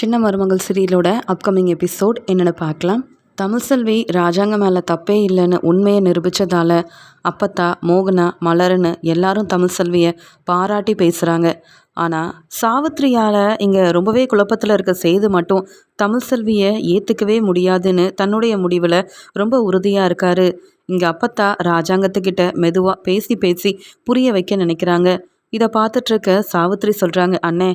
சின்ன மருமகள் சீரியலோட upcoming episode என்னென்னு பார்க்கலாம். தமிழ்செல்வி ராஜாங்க மேலே தப்பே இல்லைன்னு உண்மையை நிரூபித்ததால் அப்பத்தா மோகனா மலர்னு எல்லாரும் தமிழ்செல்வியை பாராட்டி பேசுகிறாங்க ஆனால் சாவித்ரியால் இங்கே ரொம்பவே குழப்பத்தில் இருக்க செய்து மட்டும் தமிழ்செல்வியை ஏற்றுக்கவே முடியாதுன்னு தன்னுடைய முடிவில் ரொம்ப உறுதியாக இருக்காரு. இங்கே அப்பத்தா ராஜாங்கத்துக்கிட்ட மெதுவாக பேசி பேசி புரிய வைக்க நினைக்கிறாங்க. இதை பார்த்துட்ருக்க சாவித்ரி சொல்கிறாங்க அண்ணே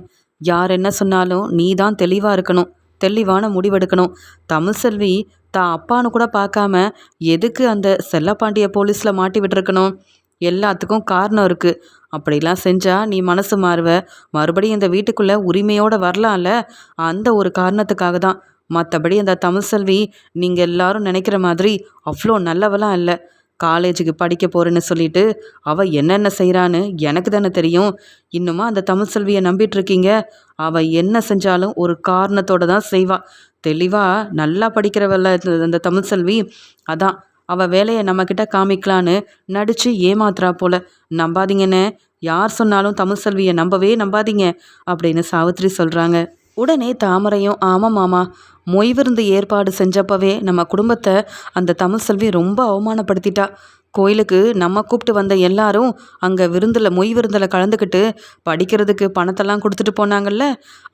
யார் என்ன சொன்னாலும் நீ தான் தெளிவாக இருக்கணும் தெளிவான முடிவெடுக்கணும். தமிழ் செல்வி தான் அப்பான்னு கூட பார்க்காம எதுக்கு அந்த செல்லப்பாண்டிய போலீஸில் மாட்டி விட்டுருக்கணும்? எல்லாத்துக்கும் காரணம் இருக்குது அப்படிலாம் செஞ்சால் நீ மனசு மாறுவ. மறுபடியும் இந்த வீட்டுக்குள்ளே உரிமையோடு வரலாம்ல? அந்த ஒரு காரணத்துக்காக தான். மற்றபடி அந்த தமிழ் செல்வி நீங்கள் எல்லாரும் நினைக்கிற மாதிரி அவ்வளோ நல்லவெல்லாம் இல்லை. காலேஜுக்கு படிக்க போகிறேன்னு சொல்லிட்டு அவள் என்னென்ன செய்கிறான்னு எனக்கு தானே தெரியும். இன்னுமா அந்த தமிழ் செல்வியை நம்பிட்டு இருக்கீங்க? அவள் என்ன செஞ்சாலும் ஒரு காரணத்தோடு தான் செய்வாள் தெளிவாக நல்லா படிக்கிறவள அந்த தமிழ் செல்வி. அதான் அவள் வேலையை நம்மக்கிட்ட காமிக்கலான்னு நடித்து ஏமாத்துறா போல. நம்பாதீங்கன்னு யார் சொன்னாலும் தமிழ் செல்வியை நம்பவே நம்பாதீங்க அப்படின்னு சாவித்ரி சொல்கிறாங்க உடனே தாமரையும் ஆமாம் மாமா மொய் விருந்து ஏற்பாடு செஞ்சப்பவே நம்ம குடும்பத்தை அந்த தமிழ் செல்வி ரொம்ப அவமானப்படுத்திட்டா. கோயிலுக்கு நம்ம கூப்பிட்டு வந்த எல்லாரும் அங்கே விருந்தில் மொய் விருந்தில் கலந்துக்கிட்டு படிக்கிறதுக்கு பணத்தெல்லாம் கொடுத்துட்டு போனாங்கல்ல?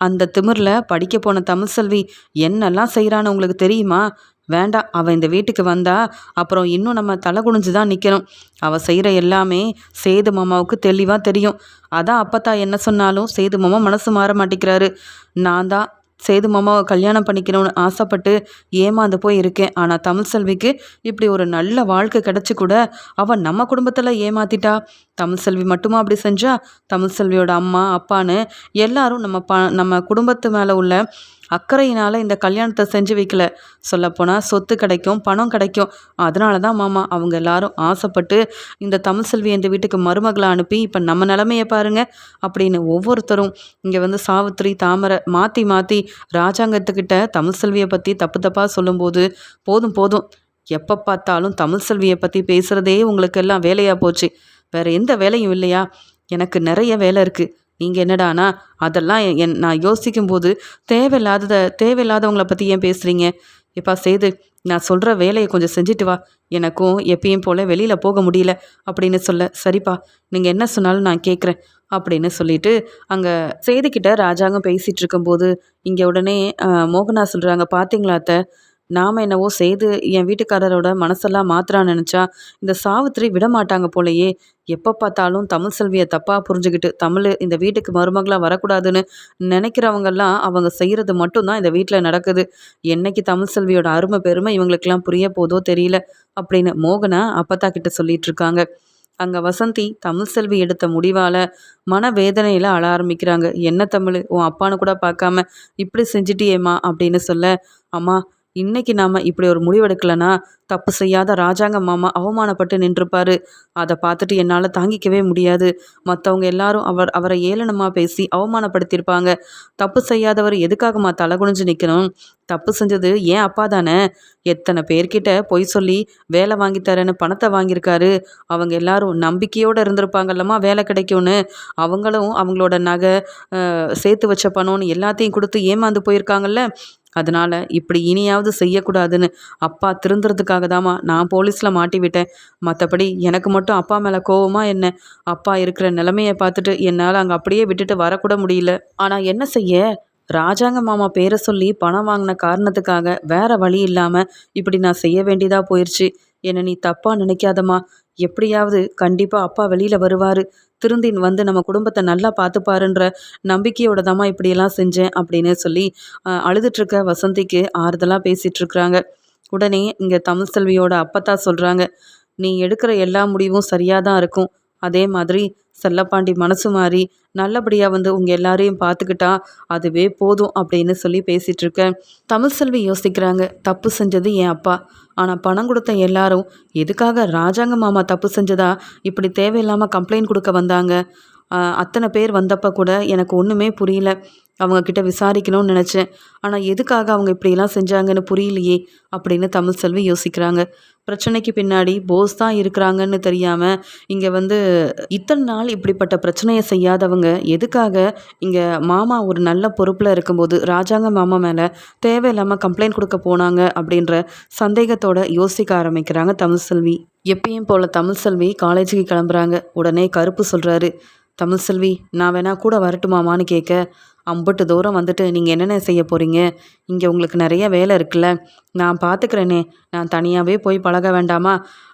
அந்த திமிரில் படிக்க போன தமிழ் செல்வி என்னெல்லாம் செய்கிறான்னு உங்களுக்கு தெரியுமா? வேண்டாம் அவள் இந்த வீட்டுக்கு வந்தா அப்புறம் இன்னும் நம்ம தலை குனிஞ்சு தான் நிற்கணும் அவள் செய்கிற எல்லாமே சேது மாமாவுக்கு தெளிவாக தெரியும். அதான் அப்பத்தா என்ன சொன்னாலும் சேது மாமா மனசு மாற மாட்டேங்கிறாரு. நான் தான் சேது மாமாவை கல்யாணம் பண்ணிக்கணும்னு ஆசைப்பட்டு ஏமாந்து போய் இருக்கேன். ஆனால் தமிழ் செல்விக்கு இப்படி ஒரு நல்ல வாழ்க்கை கிடச்சி கூட அவன் நம்ம குடும்பத்தில் ஏமாத்திட்டா. தமிழ் செல்வி மட்டுமா அப்படி செஞ்சா? தமிழ் செல்வியோட அம்மா அப்பான்னு எல்லாரும் நம்ம ப நம்ம குடும்பத்து மேலே உள்ள அக்கறையினால் இந்த கல்யாணத்தை செஞ்சு வைக்கல. சொல்லப்போனால் சொத்து கிடைக்கும் பணம் கிடைக்கும். அதனால தான் மாமா அவங்க எல்லாரும் ஆசைப்பட்டு இந்த தமிழ் செல்வி இந்த வீட்டுக்கு மருமகளை அனுப்பி இப்போ நம்ம நிலமையை பாருங்கள் அப்படின்னு ஒவ்வொருத்தரும் இங்கே வந்து சாவித்திரி தாமரை மாற்றி மாற்றி ராஜாங்கத்துக்கிட்ட தமிழ் செல்வியை பற்றி தப்பு தப்பாக சொல்லும்போது போதும் போதும். எப்போ பார்த்தாலும் தமிழ் செல்வியை பற்றி பேசுகிறதே உங்களுக்கு எல்லாம் வேலையாக போச்சு. வேறு எந்த வேலையும் இல்லையா? எனக்கு நிறைய வேலை இருக்குது நீங்கள் என்னடானா அதெல்லாம் என் நான் யோசிக்கும்போது தேவையில்லாததை தேவையில்லாதவங்கள பற்றி ஏன் பேசுகிறீங்க எப்பா சேது நான் சொல்கிற வேலையை கொஞ்சம் செஞ்சுட்டு வா. எனக்கும் எப்பயும் போல் வெளியில் போக முடியல அப்படின்னு சொல்ல சரிப்பா நீங்கள் என்ன சொன்னாலும் நான் கேட்குறேன் அப்படின்னு சொல்லிட்டு அங்கே சேதுக்கிட்ட ராஜாங்கம் பேசிகிட்டு இருக்கும்போது இங்கே உடனே மோகனா சொல்கிறாங்க பார்த்தீங்களா அத்தை? நாம் என்னவோ செய்து என் வீட்டுக்காரரோட மனசெல்லாம் மாத்திரான்னு நினச்சா இந்த சாவித்திரி விட மாட்டாங்க போலையே. எப்போ பார்த்தாலும் தமிழ் செல்வியை தப்பாக புரிஞ்சுக்கிட்டு தமிழ் இந்த வீட்டுக்கு மருமகளாக வரக்கூடாதுன்னு நினைக்கிறவங்கெல்லாம் அவங்க செய்கிறது மட்டும்தான் இந்த வீட்டில் நடக்குது. என்னைக்கு தமிழ் செல்வியோட அருமை பெருமை இவங்களுக்கெல்லாம் புரிய போதோ தெரியல அப்படின்னு மோகனா அப்பத்தா கிட்ட சொல்லிட்டு இருக்காங்க. அங்கே வசந்தி தமிழ் செல்வி எடுத்த முடிவால் மனவேதனையில் அழ ஆரம்பிக்கிறாங்க. என்ன தமிழ்? உன் அப்பான்னு கூட பார்க்காம இப்படி செஞ்சிட்டியேம்மா? அப்படின்னு சொல்ல அம்மா இன்னைக்கு நாம் இப்படி ஒரு முடிவெடுக்கலனா தப்பு செய்யாத ராஜாங்க மாமா அவமானப்பட்டு நின்றுப்பாரு. அதை பார்த்துட்டு என்னால் தாங்கிக்கவே முடியாது. மற்றவங்க எல்லாரும் அவர் அவரை ஏளனமாக பேசி அவமானப்படுத்தியிருப்பாங்க. தப்பு செய்யாதவர் எதுக்காகம்மா தலை குனிஞ்சு நிற்கணும் தப்பு செஞ்சது ஏன் அப்பா தானே? எத்தனை பேர்கிட்ட பொய் சொல்லி வேலை வாங்கி தரேன்னு பணத்தை வாங்கியிருக்காரு. அவங்க எல்லாரும் நம்பிக்கையோடு இருந்திருப்பாங்கல்லம்மா வேலை கிடைக்கும்னு. அவங்களும் அவங்களோட நகை சேர்த்து வச்ச பணம்னு எல்லாத்தையும் கொடுத்து ஏமாந்து போயிருக்காங்கல்ல? அதனால் இப்படி இனியாவது செய்யக்கூடாதுன்னு அப்பா திருந்துறதுக்காக தாம்மா நான் போலீஸில் மாட்டி விட்டேன் மற்றபடி எனக்கு மட்டும் அப்பா மேலே கோவமா என்ன? அப்பா இருக்கிற நிலைமையை பார்த்துட்டு என்னால் அங்கே அப்படியே விட்டுட்டு வரக்கூட முடியல. ஆனால் என்ன செய்ய? ராஜாங்க மாமா பேரை சொல்லி பணம் வாங்கின காரணத்துக்காக வேற வழி இல்லாமல் இப்படி நான் செய்ய வேண்டியதாக போயிடுச்சு என்னை நீ தப்பாக நினைக்காதம்மா. எப்படியாவது கண்டிப்பாக அப்பா வெளியில் வருவார். திருந்தின் வந்து நம்ம குடும்பத்தை நல்லா பார்த்துப்பாருன்ற நம்பிக்கையோட தாம்மா இப்படியெல்லாம் செஞ்சேன் அப்படின்னு சொல்லி அழுதுட்ருக்க வசந்திக்கு ஆறுதலாக பேசிகிட்ருக்குறாங்க உடனே இங்கே தமிழ் செல்வியோட அப்பத்தா சொல்கிறாங்க நீ எடுக்கிற எல்லா முடிவும் சரியாக தான் இருக்கும். அதே மாதிரி செல்லப்பாண்டி மனசு மாறி நல்லபடியாக வந்து உங்கள் எல்லாரையும் பார்த்துக்கிட்டா அதுவே போதும் அப்படின்னு சொல்லி பேசிகிட்டு இருக்கேன் தமிழ் செல்வி யோசிக்கிறாங்க தப்பு செஞ்சது என் அப்பா. ஆனால் பணம் கொடுத்த எல்லாரும் எதுக்காக ராஜாங்க மாமா தப்பு செஞ்சதா? இப்படி தேவையில்லாமல் கம்ப்ளைண்ட் கொடுக்க வந்தாங்க. அத்தனை பேர் வந்தப்போ கூட எனக்கு ஒன்றுமே புரியல. அவங்கக்கிட்ட விசாரிக்கணும்னு நினச்சேன். ஆனால் எதுக்காக அவங்க இப்படியெல்லாம் செஞ்சாங்கன்னு புரியலையே அப்படின்னு தமிழ் செல்வி யோசிக்கிறாங்க. பிரச்சனைக்கு பின்னாடி போஸ் தான் இருக்கிறாங்கன்னு தெரியாமல் இங்கே வந்து இத்தனை நாள் இப்படிப்பட்ட பிரச்சனையை செய்யாதவங்க எதுக்காக இங்கே மாமா ஒரு நல்ல பொறுப்பில் இருக்கும்போது ராஜாங்க மாமா மேலே தேவையில்லாமல் கம்ப்ளைண்ட் கொடுக்க போனாங்க அப்படின்ற சந்தேகத்தோட யோசிக்க ஆரம்பிக்கிறாங்க தமிழ் செல்வி. எப்பயும் போல் தமிழ் செல்வி காலேஜுக்கு கிளம்புறாங்க. உடனே கருப்பு சொல்கிறாரு தமிழ் செல்வி நான் வேணா கூட வரட்டுமாமான்னு கேட்க அம்புட்டு தூரம் வந்துட்டு நீங்கள் என்னென்ன செய்ய போகிறீங்க இங்கே உங்களுக்கு நிறைய வேலை இருக்குல்ல. நான் பார்த்துக்கிறேனே நான் தனியாகவே போய் பழக வேண்டாமா?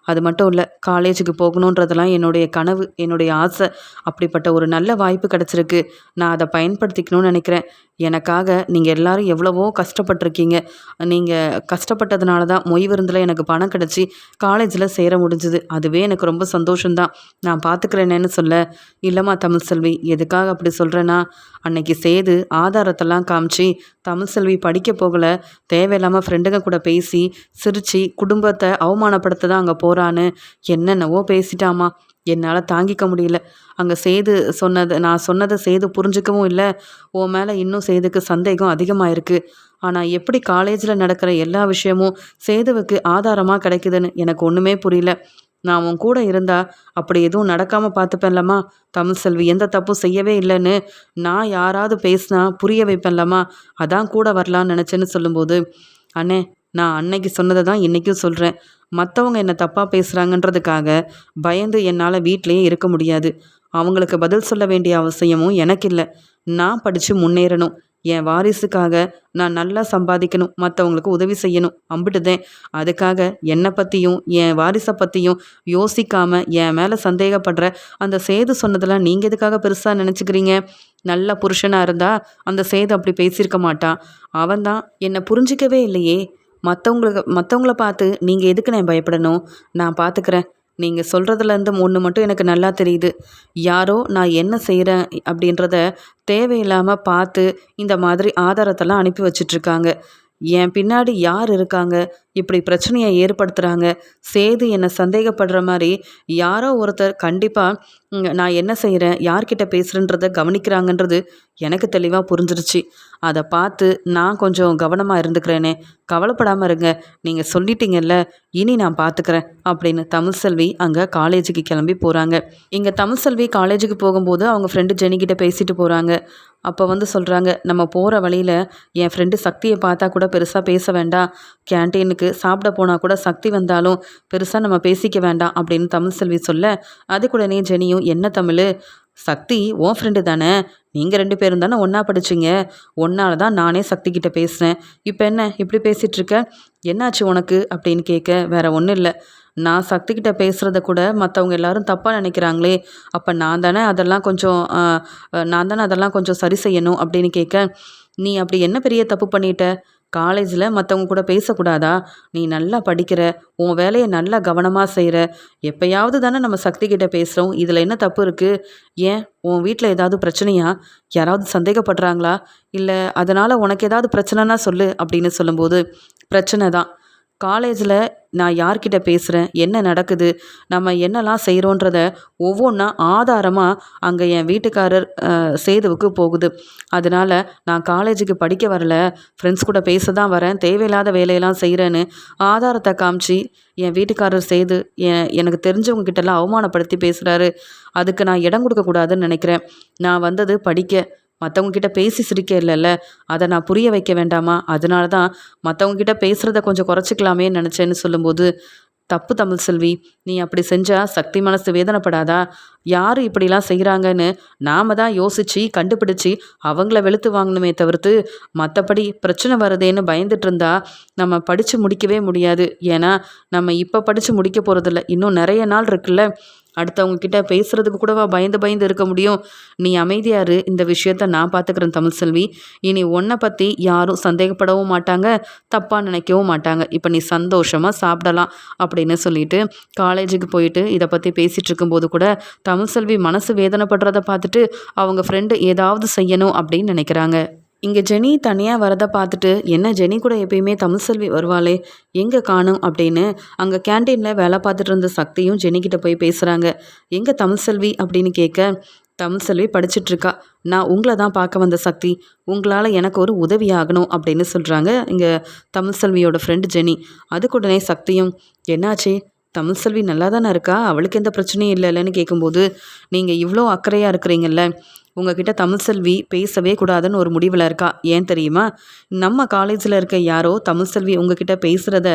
அது மட்டும் இல்லை காலேஜுக்கு போகணுன்றதெல்லாம் என்னுடைய கனவு என்னுடைய ஆசை. அப்படிப்பட்ட ஒரு நல்ல வாய்ப்பு கிடச்சிருக்கு. நான் அதை பயன்படுத்திக்கணும்னு நினைக்கிறேன். எனக்காக நீங்கள் எல்லாரும் எவ்வளவோ கஷ்டப்பட்டிருக்கீங்க. நீங்கள் கஷ்டப்பட்டதுனால தான் மொய் விருந்தில் எனக்கு பணம் கிடச்சி காலேஜில் சேர முடிஞ்சுது. அதுவே எனக்கு ரொம்ப சந்தோஷம்தான். நான் பார்த்துக்கிறேனேன்னு சொல்ல இல்லைம்மா தமிழ் செல்வி எதுக்காக அப்படி சொல்கிறேன்னா அன்னைக்கு சேது ஆதாரத்தெல்லாம் காமிச்சு தமிழ் செல்வி படிக்க போகலை. தேவையில்லாமல் ஃப்ரெண்டுங்க கூட பேசி சிரித்து குடும்பத்தை அவமானப்படுத்த தான் அங்கே போகிறான்னு என்னென்னவோ பேசிட்டாமா. என்னால் தாங்கிக்க முடியல. அங்கே சேது சொன்னது நான் சொன்னதை சேது புரிஞ்சுக்கவும் இல்லை. உன் மேலே இன்னும் சேதுக்கு சந்தேகம் அதிகமாக இருக்குது ஆனால் எப்படி காலேஜில் நடக்கிற எல்லா விஷயமும் சேதுவுக்கு ஆதாரமாக கிடைக்குதுன்னு எனக்கு ஒன்றுமே புரியல. நான் உன் கூட இருந்தா அப்படி எதுவும் நடக்காமல் பார்த்துப்பேன்லம்மா. தமிழ் செல்வி எந்த தப்பும் செய்யவே இல்லைன்னு நான் யாராவது பேசினா புரிய வைப்பேன்லம்மா. அதான் கூட வரலான்னு நினச்சேன்னு சொல்லும்போது அண்ணே நான் அன்னைக்கு சொன்னதை தான் இன்றைக்கும் சொல்கிறேன் மற்றவங்க என்னை தப்பாக பேசுகிறாங்கன்றதுக்காக பயந்து என்னால் வீட்டிலையே இருக்க முடியாது. அவங்களுக்கு பதில் சொல்ல வேண்டிய அவசியமும் எனக்கு இல்லை நான் படித்து முன்னேறணும். என் வாரிசுக்காக நான் நல்லா சம்பாதிக்கணும் மற்றவங்களுக்கு உதவி செய்யணும் அம்பிட்டுதேன். அதுக்காக என்னை பற்றியும் என் வாரிசை பற்றியும் யோசிக்காமல் என் மேலே சந்தேகப்படுற அந்த சேது சொன்னதெல்லாம் நீங்கள் எதுக்காக பெருசாக நினச்சிக்கிறீங்க? நல்ல புருஷனாக இருந்தால் அந்த சேது அப்படி பேசியிருக்க மாட்டான் அவன் தான் என்னை புரிஞ்சிக்கவே இல்லையே. மற்றவங்களுக்கு மற்றவங்கள பார்த்து நீங்கள் எதுக்கு நான் பயப்படணும்? நான் பார்த்துக்கிறேன் நீங்கள் சொல்கிறதுலேருந்து ஒன்று மட்டும் எனக்கு நல்லா தெரியுது. யாரோ நான் என்ன செய்கிறேன் அப்படின்றத தேவையில்லாமல் பார்த்து இந்த மாதிரி ஆதாரத்தெல்லாம் அனுப்பி வச்சிட்ருக்காங்க என் பின்னாடி யார் இருக்காங்க? இப்படி பிரச்சனையை ஏற்படுத்துகிறாங்க சேது என்னை சந்தேகப்படுற மாதிரி யாரோ ஒருத்தர் கண்டிப்பாக நான் என்ன செய்கிறேன் யார்கிட்ட பேசுகிறேன்றத கவனிக்கிறாங்கன்றது எனக்கு தெளிவாக புரிஞ்சிருச்சு. அதை பார்த்து நான் கொஞ்சம் கவனமாக இருந்துக்கிறேனே. கவலைப்படாமல் இருங்க. நீங்கள் சொல்லிட்டீங்கல்ல இனி நான் பார்த்துக்கிறேன் அப்படின்னு தமிழ்செல்வி அங்கே காலேஜுக்கு கிளம்பி போகிறாங்க இங்கே தமிழ்செல்வி காலேஜுக்கு போகும்போது அவங்க ஃப்ரெண்டு ஜெனிக்கிட்ட பேசிட்டு போகிறாங்க அப்போ வந்து சொல்கிறாங்க நம்ம போகிற வழியில் என் ஃப்ரெண்டு சக்தியை பார்த்தா கூட பெருசாக பேச வேண்டாம். கேன்டீனுக்கு சாப்பிட போனால் கூட சக்தி வந்தாலும் பெருசாக நம்ம பேசிக்க வேண்டாம் அப்படின்னு தமிழ் செல்வி சொல்ல அதுக்குடனே ஜெனியும் என்ன தமிழ்? சக்தி உன் ஃப்ரெண்டு தானே? நீங்கள் ரெண்டு பேரும் தானே ஒன்றா படிச்சிங்க? ஒன்னால தான் நானே சக்தி கிட்ட பேசினேன் இப்போ என்ன இப்படி பேசிகிட்ருக்க என்னாச்சு உனக்கு? அப்படின்னு கேட்க வேற ஒன்றும் இல்லை. நான் சக்தி கிட்ட பேசுகிறத கூட மற்றவங்க எல்லாரும் தப்பாக நினைக்கிறாங்களே அப்போ நான் தானே அதெல்லாம் கொஞ்சம் நான் தானே அதெல்லாம் கொஞ்சம் சரி செய்யணும் அப்படின்னு கேட்க நீ அப்படி என்ன பெரிய தப்பு பண்ணிட்ட? காலேஜில் மற்றவங்க கூட பேசக்கூடாதா? நீ நல்லா படிக்கிற உன் வேலையை நல்லா கவனமாக செய்கிற எப்பயாவது தானே நம்ம சக்தி கிட்டே பேசுகிறோம் இதில் என்ன தப்பு இருக்குது ஏன்? உன் வீட்டில் ஏதாவது பிரச்சனையா? யாராவது சந்தேகப்படுறாங்களா? இல்லை அதனால் உனக்கு ஏதாவது பிரச்சனைனா சொல்லு அப்படின்னு சொல்லும்போது பிரச்சனை தான். காலேஜில் நான் யார்கிட்ட பேசுகிறேன் என்ன நடக்குது? நம்ம என்னெல்லாம் செய்கிறோன்றத ஒவ்வொன்றா ஆதாரமாக அங்கே என் வீட்டுக்காரர் சேதுவுக்கு போகுது. அதனால் நான் காலேஜுக்கு படிக்க வரல. ஃப்ரெண்ட்ஸ் கூட பேச தான் வரேன். தேவையில்லாத வேலையெல்லாம் செய்கிறேன்னு ஆதாரத்தை காமிச்சு என் வீட்டுக்காரர் சேது என் எனக்கு தெரிஞ்சவங்க கிட்டலாம் அவமானப்படுத்தி பேசுகிறாரு அதுக்கு நான் இடம் கொடுக்கக்கூடாதுன்னு நினைக்கிறேன். நான் வந்தது படிக்க. மற்றவங்க கிட்ட பேசி சிரிக்க இல்லைல்ல அதை நான் புரிய வைக்க வேண்டாமா? அதனால தான் மற்றவங்க கிட்ட பேசுகிறத கொஞ்சம் குறைச்சிக்கலாமே நினச்சேன்னு சொல்லும்போது தப்பு தமிழ் செல்வி நீ அப்படி செஞ்சால் சக்தி மனசு வேதனைப்படாதா? யார் இப்படிலாம் செய்கிறாங்கன்னு நாம் தான் யோசித்து கண்டுபிடிச்சி அவங்கள வெளுத்து வாங்கணுமே தவிர்த்து மற்றபடி பிரச்சனை வருதேன்னு பயந்துட்டு இருந்தா நம்ம படித்து முடிக்கவே முடியாது. ஏன்னா நம்ம இப்போ படித்து முடிக்க போகிறதில்ல இன்னும் நிறைய நாள் இருக்குல்ல. அடுத்தவங்க கிட்ட பேசுறதுக்கு கூடவா பயந்து பயந்து இருக்க முடியும்? நீ அமைதியாரு இந்த விஷயத்த நான் பார்த்துக்கிறேன் தமிழ் செல்வி இனி உன்னை பற்றி யாரும் சந்தேகப்படவும் மாட்டாங்க தப்பாக நினைக்கவும் மாட்டாங்க. இப்போ நீ சந்தோஷமாக சாப்பிடலாம் அப்படின்னு சொல்லிட்டு காலேஜுக்கு போயிட்டு இதை பற்றி பேசிகிட்டு இருக்கும்போது கூட தமிழ் செல்வி மனசு வேதனைப்படுறத பார்த்துட்டு அவங்க ஃப்ரெண்டு ஏதாவது செய்யணும் அப்படின்னு நினைக்கிறாங்க. இங்கே ஜெனி தனியாக வரதை பார்த்துட்டு என்ன ஜெனி கூட எப்பயுமே தமிழ் செல்வி வருவாளே எங்கே காணும்? அப்படின்னு அங்கே கேன்டீனில் வேலை பார்த்துட்டு இருந்த சக்தியும் ஜெனிக்கிட்ட போய் பேசுகிறாங்க எங்கே தமிழ் செல்வி? அப்படின்னு கேட்க தமிழ் செல்வி படிச்சிட்ருக்கா நான் உங்களை தான் பார்க்க வந்த சக்தி. உங்களால் எனக்கு ஒரு உதவி ஆகணும் அப்படின்னு சொல்கிறாங்க இங்கே தமிழ்செல்வியோட ஃப்ரெண்டு ஜெனி. அதுக்கு உடனே சக்தியும் என்னாச்சு? தமிழ்செல்வி நல்லா தானே இருக்கா? அவளுக்கு எந்த பிரச்சனையும் இல்லைல்லன்னு கேட்கும்போது நீங்கள் இவ்வளோ அக்கறையாக இருக்கிறீங்கல்ல. உங்ககிட்ட தமிழ்செல்வி பேசவே கூடாதுன்னு ஒரு முடிவில் இருக்கா? ஏன் தெரியுமா? நம்ம காலேஜில் இருக்க யாரோ தமிழ்செல்வி உங்ககிட்ட பேசுகிறத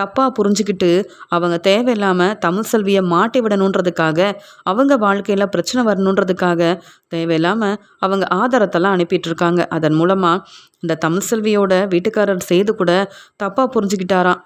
தப்பாக புரிஞ்சுக்கிட்டு அவங்க தேவையில்லாமல் தமிழ்செல்வியை மாட்டி விடணுன்றதுக்காக அவங்க வாழ்க்கையில் பிரச்சனை வரணுன்றதுக்காக தேவையில்லாமல் அவங்க ஆதாரத்தெல்லாம் அனுப்பிட்டுருக்காங்க. அதன் மூலமாக இந்த தமிழ்செல்வியோட வீட்டுக்காரர் செய்து கூட தப்பாக புரிஞ்சுக்கிட்டாராம்.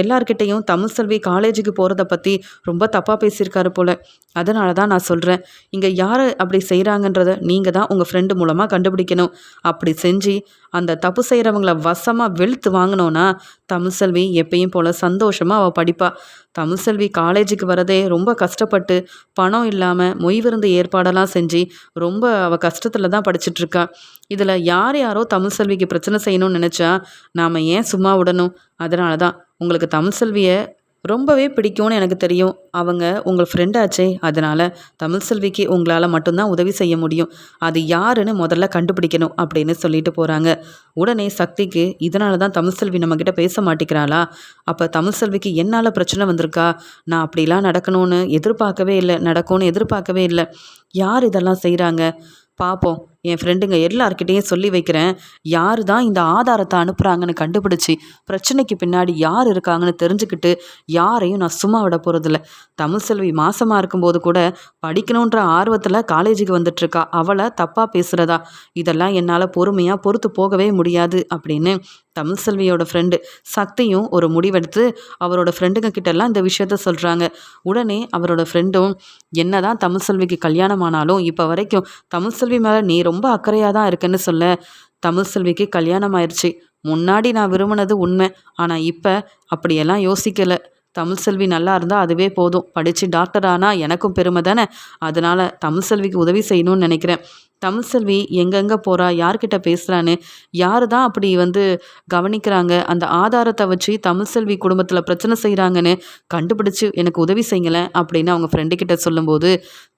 எல்லார்கிட்டேயும் தமிழ் செல்வி காலேஜுக்கு போகிறத பற்றி ரொம்ப தப்பாக பேசியிருக்காரு போல். அதனால தான் நான் சொல்கிறேன் இங்கே யார் அப்படி செய்கிறாங்கன்றத நீங்கள் தான் உங்கள் ஃப்ரெண்டு மூலமாக கண்டுபிடிக்கணும். அப்படி செஞ்சு அந்த தப்பு செய்கிறவங்கள வசமாக வெளுத்து வாங்கினோன்னா தமிழ்செல்வி எப்பயும் போல் சந்தோஷமாக அவள் படிப்பாள் தமிழ்செல்வி காலேஜுக்கு வரதே ரொம்ப கஷ்டப்பட்டு பணம் இல்லாமல் மொய் விருந்து ஏற்பாடெல்லாம் செஞ்சு ரொம்ப அவள் கஷ்டத்தில் தான் படிச்சுட்ருக்கா. இதில் யார் யாரோ தமிழ்செல்விக்கு பிரச்சனை செய்யணும்னு நினச்சா நாம் ஏன் சும்மா விடணும்? அதனால தான் உங்களுக்கு தமிழ்செல்வியை ரொம்பவே பிடிக்கும்னு எனக்கு தெரியும். அவங்க உங்கள் ஃப்ரெண்டாச்சே அதனால் தமிழ் செல்விக்கு உங்களால் மட்டும்தான் உதவி செய்ய முடியும். அது யாருன்னு முதல்ல கண்டுபிடிக்கணும் அப்படின்னு சொல்லிட்டு போகிறாங்க உடனே சக்திக்கு இதனால தான் தமிழ் செல்வி நம்மக்கிட்ட பேச மாட்டேங்கிறாளா? அப்போ தமிழ் செல்விக்கு என்னால் பிரச்சனை வந்திருக்கா? நான் அப்படிலாம் நடக்கணும்னு எதிர்பார்க்கவே இல்லை. நடக்கும்னு எதிர்பார்க்கவே இல்லை. யார் இதெல்லாம் செய்கிறாங்க பார்ப்போம் என் ஃப்ரெண்டுங்க எல்லார்கிட்டேயும் சொல்லி வைக்கிறேன். யார் தான் இந்த ஆதாரத்தை அனுப்புகிறாங்கன்னு கண்டுபிடிச்சி பிரச்சனைக்கு பின்னாடி யார் இருக்காங்கன்னு தெரிஞ்சுக்கிட்டு யாரையும் நான் சும்மா விட போகிறதில்ல தமிழ் செல்வி மாசமாக இருக்கும்போது கூட படிக்கணுன்ற ஆர்வத்தில் காலேஜுக்கு வந்துட்டுருக்கா. அவளை தப்பாக பேசுகிறதா இதெல்லாம் என்னால் பொறுமையாக பொறுத்து போகவே முடியாது அப்படின்னு தமிழ் செல்வியோட ஃப்ரெண்டு சக்தியும் ஒரு முடிவெடுத்து அவரோட ஃப்ரெண்டுங்க கிட்டெல்லாம் இந்த விஷயத்த சொல்கிறாங்க உடனே அவரோட ஃப்ரெண்டும் என்ன தான் தமிழ் செல்விக்கு கல்யாணம் ஆனாலும் இப்போ வரைக்கும் தமிழ் செல்வி மேலே நீ ரொம்ப அக்கறையாக தான் இருக்குன்னு சொல்ல தமிழ் செல்விக்கு கல்யாணம் ஆயிடுச்சு முன்னாடி நான் விரும்பினது உண்மை. ஆனால் இப்போ அப்படியெல்லாம் யோசிக்கலை. தமிழ் செல்வி நல்லா இருந்தால் அதுவே போதும். படித்து டாக்டர் ஆனால் எனக்கும் பெருமை தானே? அதனால் தமிழ் செல்விக்கு உதவி செய்யணும்னு நினைக்கிறேன். தமிழ்செல்வி எங்கெங்கே போகிறா யார்கிட்ட பேசுகிறான்னு யார் தான் அப்படி வந்து கவனிக்கிறாங்க? அந்த ஆதாரத்தை வச்சு தமிழ்செல்வி குடும்பத்தில் பிரச்சனை செய்கிறாங்கன்னு கண்டுபிடிச்சு எனக்கு உதவி செய்யலை அப்படின்னு அவங்க ஃப்ரெண்டுக்கிட்ட சொல்லும்போது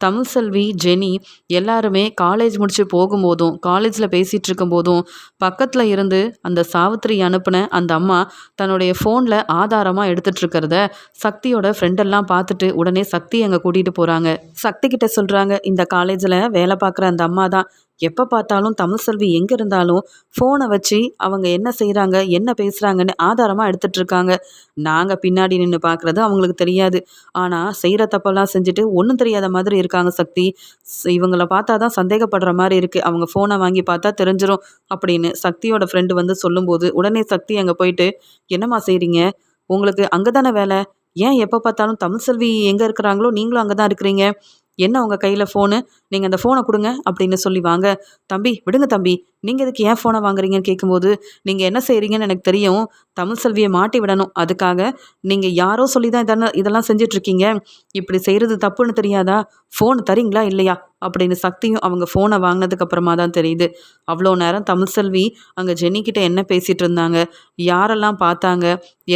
தமிழ்செல்வி ஜெனி எல்லாருமே காலேஜ் முடிச்சு போகும்போதும் காலேஜில் பேசிகிட்டு இருக்கும்போதும் பக்கத்தில் இருந்து அந்த சாவித்திரி அனுப்பின அந்த அம்மா தன்னுடைய ஃபோனில் ஆதாரமாக எடுத்துகிட்ருக்கிறத சக்தியோட ஃப்ரெண்டெல்லாம் பார்த்துட்டு உடனே சக்தி அங்கே கூட்டிகிட்டு போகிறாங்க சக்தி கிட்ட சொல்கிறாங்க இந்த காலேஜில் வேலை பார்க்குற அந்த அம்மா தான் எப்போ பார்த்தாலும் தமிழ் செல்வி எங்கே இருந்தாலும் ஃபோனை வச்சு அவங்க என்ன செய்கிறாங்க என்ன பேசுகிறாங்கன்னு ஆதாரமாக எடுத்துகிட்டு இருக்காங்க நாங்கள் பின்னாடி நின்று பார்க்குறது அவங்களுக்கு தெரியாது. ஆனால் செய்கிற தப்பெல்லாம் செஞ்சுட்டு ஒன்றும் தெரியாத மாதிரி இருக்காங்க சக்தி. இவங்கள பார்த்தா தான் சந்தேகப்படுற மாதிரி இருக்குது அவங்க ஃபோனை வாங்கி பார்த்தா தெரிஞ்சிடும் அப்படின்னு சக்தியோட ஃப்ரெண்டு வந்து சொல்லும்போது உடனே சக்தி அங்கே போயிட்டு என்னம்மா செய்கிறீங்க உங்களுக்கு அங்கே தானே வேலை? ஏன் எப்போ பார்த்தாலும் தமிழ் செல்வி எங்கே இருக்கிறாங்களோ நீங்களும் அங்கே தான் இருக்கிறீங்க. என்ன உங்கள் கையில் ஃபோனு நீங்கள் அந்த ஃபோனை கொடுங்க அப்படின்னு சொல்லி வாங்க. தம்பி விடுங்க தம்பி நீங்கள் இதுக்கு ஏன் ஃபோனை வாங்குறீங்கன்னு கேட்கும்போது நீங்கள் என்ன செய்கிறீங்கன்னு எனக்கு தெரியும். தமிழ் செல்வியை மாட்டி விடணும். அதுக்காக நீங்கள் யாரோ சொல்லி தான் இதெல்லாம் இதெல்லாம் செஞ்சிட்ருக்கீங்க இப்படி செய்கிறது தப்புன்னு தெரியாதா? ஃபோன் தரீங்களா இல்லையா? அப்படின்னு சக்தியும் அவங்க ஃபோனை வாங்கினதுக்கு அப்புறமா தான் தெரியுது. அவ்வளோ நேரம் தமிழ் செல்வி அங்கே ஜெனிக்கிட்ட என்ன பேசிகிட்டு இருந்தாங்க? யாரெல்லாம் பார்த்தாங்க?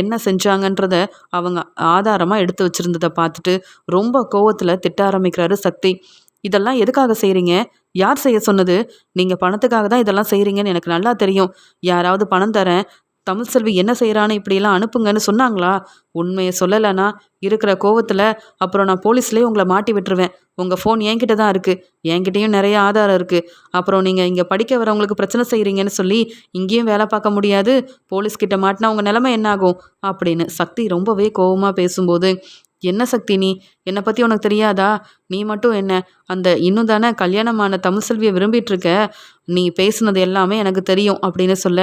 என்ன செஞ்சாங்கன்றத அவங்க ஆதாரமாக எடுத்து வச்சுருந்ததை பார்த்துட்டு ரொம்ப கோவத்தில் திட்ட ஆரம்பிக்கிறாரு சக்தி. இதெல்லாம் எதுக்காக செய்கிறீங்க யார் செய்ய சொன்னது? நீங்கள் பணத்துக்காக தான் இதெல்லாம் செய்கிறீங்கன்னு எனக்கு நல்லா தெரியும். யாராவது பணம் தரேன் தமிழ் செல்வி என்ன செய்கிறான்னு இப்படியெல்லாம் அனுப்புங்கன்னு சொன்னாங்களா? உண்மையை சொல்லலைன்னா இருக்கிற கோவத்தில் அப்புறம் நான் போலீஸ்லேயே உங்களை மாட்டி விட்டுருவேன். உங்கள் ஃபோன் என்கிட்ட தான் இருக்குது என்கிட்டயும் நிறைய ஆதாரம் இருக்குது அப்புறம் நீங்கள் இங்கே படிக்க வரவங்களுக்கு பிரச்சனை செய்கிறீங்கன்னு சொல்லி இங்கேயும் வேலை பார்க்க முடியாது. போலீஸ்கிட்ட மாட்டினா உங்கள் நிலமை என்னாகும் அப்படின்னு சக்தி ரொம்பவே கோபமாக பேசும்போது என்ன சக்தி நீ? என்னை பற்றி உனக்கு தெரியாதா? நீ மட்டும் என்ன? அந்த இன்னும் தானே கல்யாணமான தமிழ்செல்வியை விரும்பிகிட்ருக்க நீ பேசுனது எல்லாமே எனக்கு தெரியும் அப்படின்னு சொல்ல.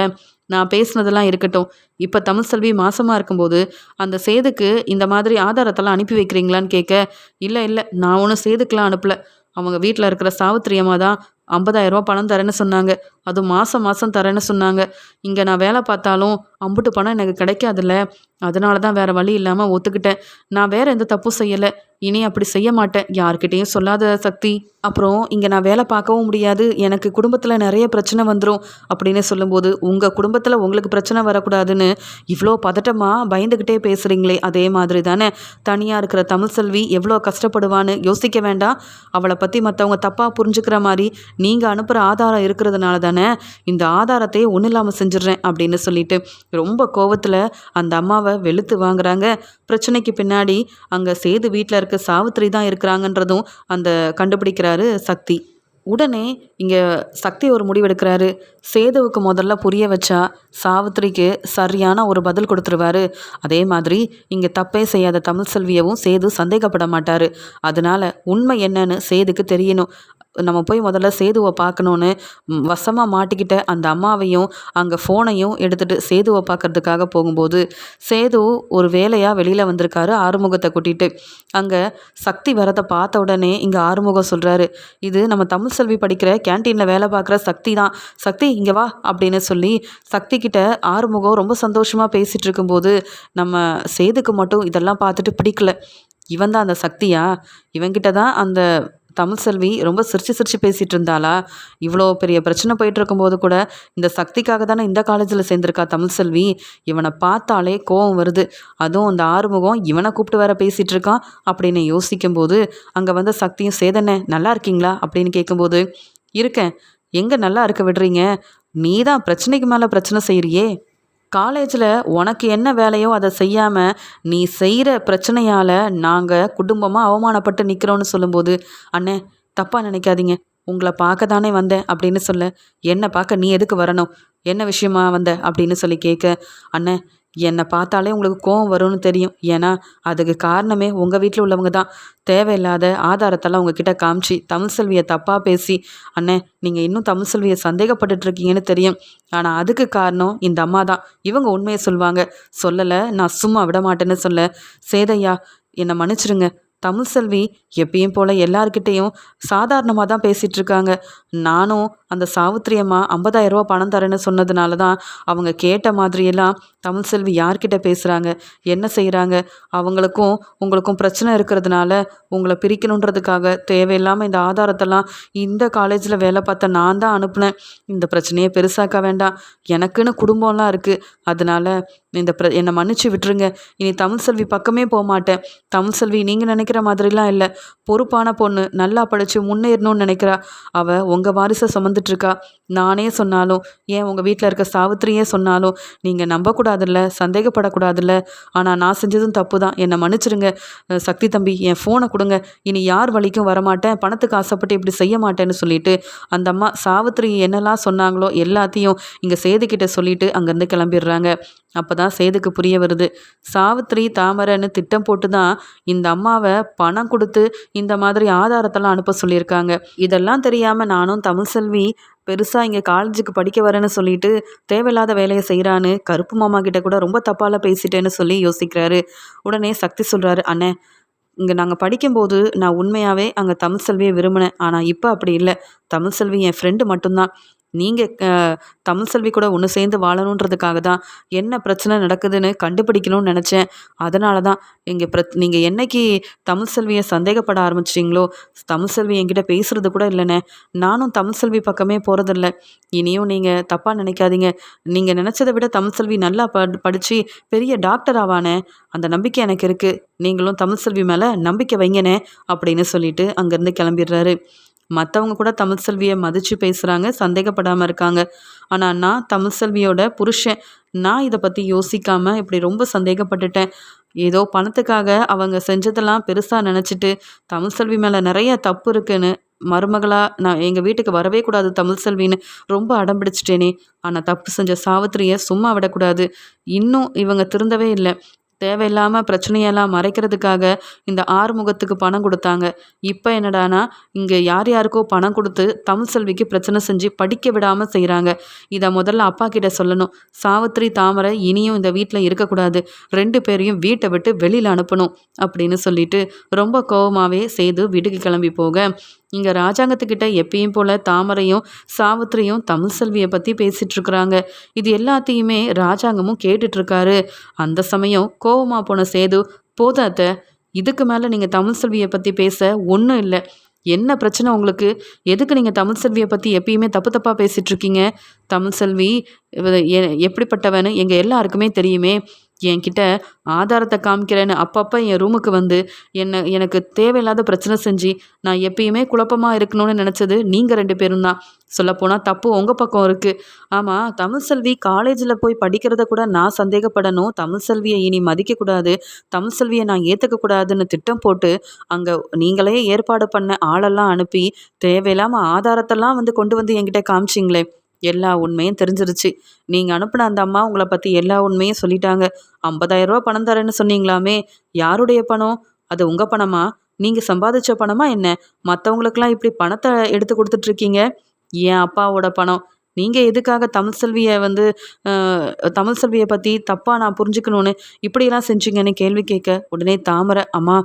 நான் பேசுனதெல்லாம் இருக்கட்டும். இப்போ தமிழ்செல்வி மாசமாக இருக்கும்போது அந்த சேதுக்கு இந்த மாதிரி ஆதாரத்தெல்லாம் அனுப்பி வைக்கிறீங்களான்னு கேட்க இல்லை இல்லை நான் ஒன்றும் சேதுக்கெலாம் அனுப்பலை. அவங்க வீட்டில் இருக்கிற சாவித்திரியமாக தான் ஐம்பதாயிரரூபா பணம் தரேன்னு சொன்னாங்க. அதுவும் மாதம் மாதம் தரேன்னு சொன்னாங்க. இங்கே நான் வேலை பார்த்தாலும் அம்புட்டு பணம் எனக்கு கிடைக்காதுல்ல. அதனால தான் வேறு வழி இல்லாமல் ஒத்துக்கிட்டேன். நான் வேறு எந்த தப்பும் செய்யலை. இனி அப்படி செய்ய மாட்டேன். யார்கிட்டேயும் சொல்லாத சக்தி. அப்புறம் இங்கே நான் வேலை பார்க்கவும் முடியாது. எனக்கு குடும்பத்தில் நிறைய பிரச்சனை வந்துடும் அப்படின்னு சொல்லும்போது உங்கள் குடும்பத்தில் உங்களுக்கு பிரச்சனை வரக்கூடாதுன்னு இவ்வளோ பதட்டமாக பயந்துக்கிட்டே பேசுகிறீங்களே அதே மாதிரி தானே தனியாக இருக்கிற தமிழ் செல்வி எவ்வளோ கஷ்டப்படுவான்னு யோசிக்க வேண்டாம். அவளை பற்றி மற்றவங்க தப்பாக புரிஞ்சுக்கிற மாதிரி நீங்கள் அனுப்புகிற ஆதாரம் இருக்கிறதுனால தானே இந்த ஆதாரத்தையே ஒன்றும் இல்லாமல் செஞ்சிடுறேன் அப்படின்னு சொல்லிட்டு ரொம்ப கோவத்தில் அந்த அம்மாவை வெளுத்து வாங்குறாங்க. பிரச்சனைக்கு பின்னாடி அங்கே சேது வீட்டில் இருக்க சாவித்திரி தான் இருக்கிறாங்கன்றதும் அந்த கண்டுபிடிக்கிறாரு சக்தி. உடனே இங்கே சக்தி ஒரு முடிவெடுக்கிறாரு. சேதுவுக்கு முதல்ல புரிய வச்சா சாவித்திரிக்கு சரியான ஒரு பதில் கொடுத்துருவாரு. அதே மாதிரி இங்கே தப்பே செய்யாத தமிழ் செல்வியவும் சேது சந்தேகப்பட மாட்டார். அதனால உண்மை என்னன்னு சேதுக்கு தெரியணும். நம்ம போய் முதல்ல சேதுவை பார்க்கணுன்னு வசமாக மாட்டிக்கிட்ட அந்த அம்மாவையும் அங்கே ஃபோனையும் எடுத்துகிட்டு சேதுவை பார்க்கறதுக்காக போகும்போது சேது ஒரு வேலையாக வெளியில் வந்திருக்காரு ஆறுமுகத்தை கூட்டிகிட்டு அங்கே சக்தி வரதை பார்த்த உடனே இங்கே ஆறுமுகம் சொல்கிறாரு இது நம்ம தமிழ் செல்வி படிக்கிற கேன்டீனில் வேலை பார்க்குற சக்தி தான். சக்தி இங்கே வா அப்படின்னு சொல்லி சக்தி கிட்ட ஆறுமுகம் ரொம்ப சந்தோஷமாக பேசிகிட்டு இருக்கும்போது நம்ம சேதுக்கு மட்டும் இதெல்லாம் பார்த்துட்டு பிடிக்கல. இவன் தான் அந்த சக்தியா? இவன்கிட்ட தான் அந்த தமிழ் செல்வி ரொம்ப சிரிச்சு சிரிச்சு பேசிகிட்டு இருந்தாளா? இவ்வளோ பெரிய பிரச்சனை போயிட்டு இருக்கும்போது கூட இந்த சக்திக்காக தானே இந்த காலேஜில் சேர்ந்துருக்கா தமிழ் செல்வி? இவனை பார்த்தாலே கோவம் வருது. அதுவும் அந்த ஆறுமுகம் இவனை கூப்பிட்டு வேற பேசிகிட்டு இருக்கான் அப்படின்னு யோசிக்கும்போது அங்கே வந்த சக்தியும் சேதனே நல்லா இருக்கீங்களா? அப்படின்னு கேட்கும்போது இருக்கேன். எங்கே நல்லா இருக்க விடுறீங்க? நீ தான் பிரச்சனைக்கு மேலே பிரச்சனை செய்கிறியே காலேஜில் உனக்கு என்ன வேலையோ அதை செய்யாமல் நீ செய்கிற பிரச்சனையால் நாங்கள் குடும்பமாக அவமானப்பட்டு நிற்கிறோன்னு சொல்லும்போது அண்ணே தப்பாக நினைக்காதீங்க. உங்களை பார்க்க தானே வந்தேன் அப்படின்னு சொல்ல என்னை பார்க்க நீ எதுக்கு வரணும்? என்ன விஷயமா வந்த? அப்படின்னு சொல்லி கேட்க அண்ணே என்னை பார்த்தாலே உங்களுக்கு கோவம் வரும்னு தெரியும். ஏன்னா அதுக்கு காரணமே உங்கள் வீட்டில் உள்ளவங்க தான். தேவையில்லாத ஆதாரத்தெல்லாம் உங்ககிட்ட காமிச்சு தமிழ் செல்வியை தப்பாக பேசி அண்ணே நீங்கள் இன்னும் தமிழ் செல்வியை சந்தேகப்பட்டுட்ருக்கீங்கன்னு தெரியும். ஆனால் அதுக்கு காரணம் இந்த அம்மா தான். இவங்க உண்மையை சொல்லுவாங்க. சொல்லலை நான் சும்மா விட மாட்டேன்னு சொல்ல. சேதையா என்னை மன்னிச்சிடுங்க தமிழ் செல்வி எப்பயும் போல் எல்லார்கிட்டேயும் சாதாரணமாக தான் பேசிகிட்டு இருக்காங்க. நானும் அந்த சாவித்திரியம்மா ஐம்பதாயிரரூபா பணம் தரேன்னு சொன்னதுனால தான் அவங்க கேட்ட மாதிரியெல்லாம் தமிழ் செல்வி யார்கிட்ட பேசுகிறாங்க என்ன செய்கிறாங்க அவங்களுக்கும் உங்களுக்கும் பிரச்சனை இருக்கிறதுனால உங்களை பிரிக்கணுன்றதுக்காக தேவையில்லாமல் இந்த ஆதாரத்தெல்லாம் இந்த காலேஜில் வேலை பார்த்த நான் தான் அனுப்புனேன். இந்த பிரச்சனையை பெருசாக்க வேண்டாம். எனக்குன்னு குடும்பம்லாம் இருக்குது அதனால் இந்த பிர என்னை மன்னிச்சு விட்டுருங்க. இனி தமிழ் செல்வி பக்கமே போக மாட்டேன். தமிழ் செல்வி நீங்கள் நினைக்கிற மாதிரிலாம் இல்லை. பொறுப்பான பொண்ணு நல்லா படித்து முன்னேறணும்னு நினைக்கிறா. அவள் உங்கள் வாரிசை சுமந்துட்டுருக்கா நானே சொன்னாலும் ஏன் உங்கள் வீட்டில் இருக்க சாவித்திரியே சொன்னாலும் நீங்கள் நம்பக்கூடாதுல்ல சந்தேகப்படக்கூடாதுல்ல. ஆனால் நான் செஞ்சதும் தப்பு தான் என்னை மன்னிச்சிருங்க. சக்தி தம்பி என் ஃபோனை கொடுங்க. இனி யார் வழிக்கும் வரமாட்டேன்? பணத்துக்கு ஆசைப்பட்டு இப்படி செய்ய மாட்டேன்னு சொல்லிட்டு அந்த அம்மா சாவித்திரி என்னெல்லாம் சொன்னாங்களோ எல்லாத்தையும் இங்கே சேதுக்கிட்ட சொல்லிட்டு அங்கேருந்து கிளம்பிடுறாங்க. அப்போ தான் சேதுக்கு புரிய வருது. சாவித்திரி தாமரைன்னு திட்டம் போட்டு தான் இந்த அம்மாவை பணம் கொடுத்து இந்த மாதிரி ஆதாரத்தெல்லாம் அனுப்ப சொல்லியிருக்காங்க. இதெல்லாம் தெரியாமல் நானும் தமிழ்செல்வி பெருசாக இங்கே காலேஜுக்கு படிக்க வரேன்னு சொல்லிட்டு தேவையில்லாத வேலையை செய்கிறான்னு கருப்பு மாமா கிட்ட கூட ரொம்ப தப்பால் பேசிட்டேன்னு சொல்லி யோசிக்கிறாரு. உடனே சக்தி சொல்கிறாரு அண்ணே இங்கே நாங்கள் படிக்கும்போது நான் உண்மையாகவே அங்கே தமிழ் செல்வியை விரும்பினேன். ஆனால் இப்போ அப்படி இல்லை. தமிழ் செல்வி என் ஃப்ரெண்டு மட்டும்தான். நீங்கள் தமிழ் செல்வி கூட ஒன்று சேர்ந்து வாழணுன்றதுக்காக தான் என்ன பிரச்சனை நடக்குதுன்னு கண்டுபிடிக்கணும்னு நினச்சேன். அதனால தான் இங்கே பிர நீங்கள் என்னைக்கு தமிழ் செல்வியை சந்தேகப்பட ஆரம்பிச்சிட்டிங்களோ தமிழ் செல்வி என்கிட்ட பேசுகிறது கூட இல்லைண்ணே. நானும் தமிழ் செல்வி பக்கமே போகிறதில்ல இனியும் நீங்கள் தப்பாக நினைக்காதீங்க. நீங்கள் நினச்சதை விட தமிழ் செல்வி நல்லா ப படித்து பெரிய டாக்டர் ஆவானே. அந்த நம்பிக்கை எனக்கு இருக்குது நீங்களும் தமிழ் செல்வி மேலே நம்பிக்கை வைங்கனே அப்படின்னு சொல்லிட்டு அங்கேருந்து கிளம்பிடுறாரு. மற்றவங்க கூட தமிழ் செல்வியை மதித்து பேசுகிறாங்க சந்தேகப்படாமல் இருக்காங்க. ஆனால் நான் தமிழ் செல்வியோட புருஷன். நான் இதை பற்றி யோசிக்காமல் இப்படி ரொம்ப சந்தேகப்பட்டுட்டேன். ஏதோ பணத்துக்காக அவங்க செஞ்சதெல்லாம் பெருசாக நினச்சிட்டு தமிழ் செல்வி மேலே நிறைய தப்பு இருக்குன்னு மருமகளாக நான் எங்கள் வீட்டுக்கு வரவே கூடாது தமிழ் செல்வின்னு ரொம்ப அடம்பிடிச்சிட்டேனே ஆனால் தப்பு செஞ்ச சாவித்திரியை சும்மா விடக்கூடாது. இன்னும் இவங்க திருந்தவே இல்லை. தேவையில்லாமல் பிரச்சனையெல்லாம் மறைக்கிறதுக்காக இந்த ஆறுமுகத்துக்கு பணம் கொடுத்தாங்க. இப்போ என்னடானா இங்கே யார் யாருக்கோ பணம் கொடுத்து தமிழ் செல்விக்கு பிரச்சனை செஞ்சு படிக்க விடாமல் செய்கிறாங்க இதை முதல்ல அப்பா கிட்ட சொல்லணும். சாவித்திரி தாமரை இனியும் இந்த வீட்டில் இருக்கக்கூடாது. ரெண்டு பேரையும் வீட்டை விட்டு வெளியில் அனுப்பணும் அப்படின்னு சொல்லிட்டு ரொம்ப கோபமாகவே செய்து வீட்டுக்கு கிளம்பி போக இங்கே ராஜாங்கத்துக்கிட்ட எப்பயும் போல் தாமரையும் சாவித்திரியும் தமிழ் செல்வியை பற்றி பேசிகிட்டு இருக்கிறாங்க இது எல்லாத்தையுமே ராஜாங்கமும் கேட்டுட்ருக்காரு அந்த சமயம் கோவமாக போன சேது போதாத்த இதுக்கு மேலே நீங்கள் தமிழ் செல்வியை பற்றி பேச ஒன்றும் இல்லை. என்ன பிரச்சனை உங்களுக்கு? எதுக்கு நீங்கள் தமிழ் செல்வியை பற்றி எப்பயுமே தப்பு தப்பாக பேசிகிட்டு இருக்கீங்க தமிழ் செல்வி எ- எப்படிப்பட்டவன்னு எங்கள் எல்லாருக்குமே தெரியுமே. என்கிட்ட ஆதாரத்தை காமிக்கிறேன்னு அப்பப்போ என் ரூமுக்கு வந்து என்னை எனக்கு தேவையில்லாத பிரச்சனை செஞ்சு நான் எப்பயுமே குழப்பமாக இருக்கணும்னு நினச்சது நீங்கள் ரெண்டு பேரும் தான். சொல்லப்போனால் தப்பு உங்கள் பக்கம் இருக்குது ஆமாம் தமிழ் செல்வி காலேஜில் போய் படிக்கிறத கூட நான் சந்தேகப்படணும். தமிழ் செல்வியை இனி மதிக்கக்கூடாது தமிழ் செல்வியை நான் ஏற்றுக்கக்கூடாதுன்னு திட்டம் போட்டு அங்கே நீங்களே ஏற்பாடு பண்ண ஆளெல்லாம் அனுப்பி தேவையில்லாமல் ஆதாரத்தெல்லாம் வந்து கொண்டு வந்து என்கிட்ட காமிச்சிங்களே. எல்லா உண்மையும் தெரிஞ்சிருச்சு. நீங்கள் அனுப்பின அந்த அம்மா உங்களை பற்றி எல்லா உண்மையும் சொல்லிட்டாங்க. 50000 ரூபா பணம் தரேன்னு சொன்னீங்களாமே. யாருடைய பணம்? அது உங்கள் பணமா? நீங்கள் சம்பாதிச்ச பணமா என்ன? மற்றவங்களுக்கெல்லாம் இப்படி பணத்தை எடுத்து கொடுத்துட்ருக்கீங்க? என் அப்பாவோட பணம்? நீங்கள் எதுக்காக தமிழ் செல்வியை வந்து தமிழ் செல்வியை பற்றி தப்பாக நான் புரிஞ்சுக்கணுன்னு இப்படியெல்லாம் செஞ்சீங்கன்னு கேள்வி கேட்க உடனே தாமரை அம்மா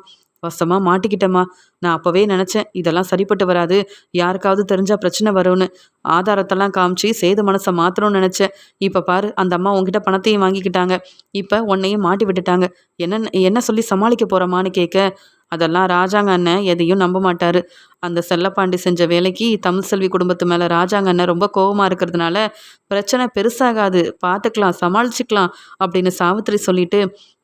வசமாக மாட்டிக்கிட்டேம்மா. நான் அப்போவே நினச்சேன் இதெல்லாம் சரிப்பட்டு வராது. யாருக்காவது தெரிஞ்சால் பிரச்சனை வரும்னு. ஆதாரத்தெல்லாம் காமிச்சு சேது மனசை மாற்றணும்னு நினச்சேன். இப்போ பாரு அந்த அம்மா உங்ககிட்ட பணத்தையும் வாங்கிக்கிட்டாங்க. இப்போ உன்னையும் மாட்டி விட்டுட்டாங்க. என்ன என்ன சொல்லி சமாளிக்க போகிறமான்னு கேட்க அதெல்லாம் ராஜாங்க அண்ணன் எதையும் நம்ப மாட்டார். அந்த செல்லப்பாண்டி செஞ்ச வேலைக்கு தமிழ் செல்வி குடும்பத்து மேலே ராஜாங்க அண்ணன் ரொம்ப கோவமாக இருக்கிறதுனால பிரச்சனை பெருசாகாது. பார்த்துக்கலாம் சமாளிச்சுக்கலாம் அப்படின்னு சாவித்திரி சொல்லிட்டு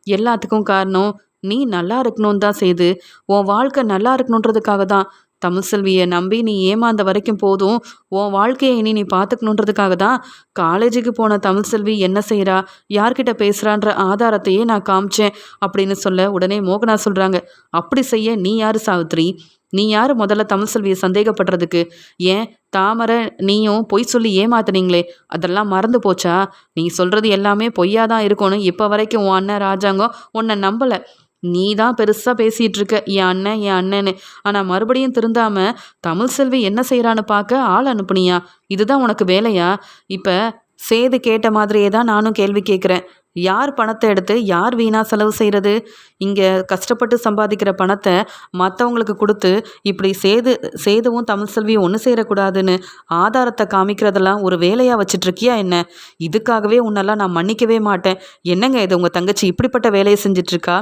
எல்லாத்துக்கும் காரணம் நீ நல்லா இருக்கணும் தான் செய்து உன் வாழ்க்கை நல்லா இருக்கணுன்றதுக்காக தான். தமிழ் செல்வியை நம்பி நீ ஏமாந்த வரைக்கும் போதும் உன் வாழ்க்கையை இனி நீ பார்த்துக்கணுன்றதுக்காக தான். காலேஜுக்கு போன தமிழ் செல்வி என்ன செய்கிறா யார்கிட்ட பேசுகிறான்ற ஆதாரத்தையே நான் காமிச்சேன் அப்படின்னு சொல்ல உடனே மோகனா சொல்கிறாங்க அப்படி செய்ய நீ யார் சாவித்ரி? நீ யார் முதல்ல தமிழ் செல்வியை சந்தேகப்படுறதுக்கு? ஏன் தாமரை நீயும் பொய் சொல்லி ஏமாத்துனீங்களே அதெல்லாம் மறந்து போச்சா? நீ சொல்கிறது எல்லாமே பொய்யா தான் இருக்கும்னு இப்போ வரைக்கும் உன் அண்ணன் ராஜாங்கம் உன்னை நம்பலை. நீ தான் பெருசாக பேசிகிட்டு இருக்க என் அண்ணன் என் அண்ணன்னு. ஆனால் மறுபடியும் திருந்தாம தமிழ் செல்வி என்ன செய்கிறான்னு பார்க்க ஆள் அனுப்புனியா? இதுதான் உனக்கு வேலையா? இப்போ சேது கேட்ட மாதிரியே தான் நானும் கேள்வி கேட்குறேன் யார் பணத்தை எடுத்து யார் வீணாக செலவு செய்கிறது இங்கே கஷ்டப்பட்டு சம்பாதிக்கிற பணத்தை மற்றவங்களுக்கு கொடுத்து இப்படி சேது சேதுவும் தமிழ் செல்வியும் ஒன்று சேரக்கூடாதுன்னு ஆதாரத்தை காமிக்கிறதெல்லாம் ஒரு வேலையாக வச்சிட்ருக்கியா என்ன? இதுக்காகவே உன்னெல்லாம் நான் மன்னிக்கவே மாட்டேன். என்னங்க இது உங்கள் தங்கச்சி இப்படிப்பட்ட வேலையை செஞ்சிட்ருக்கா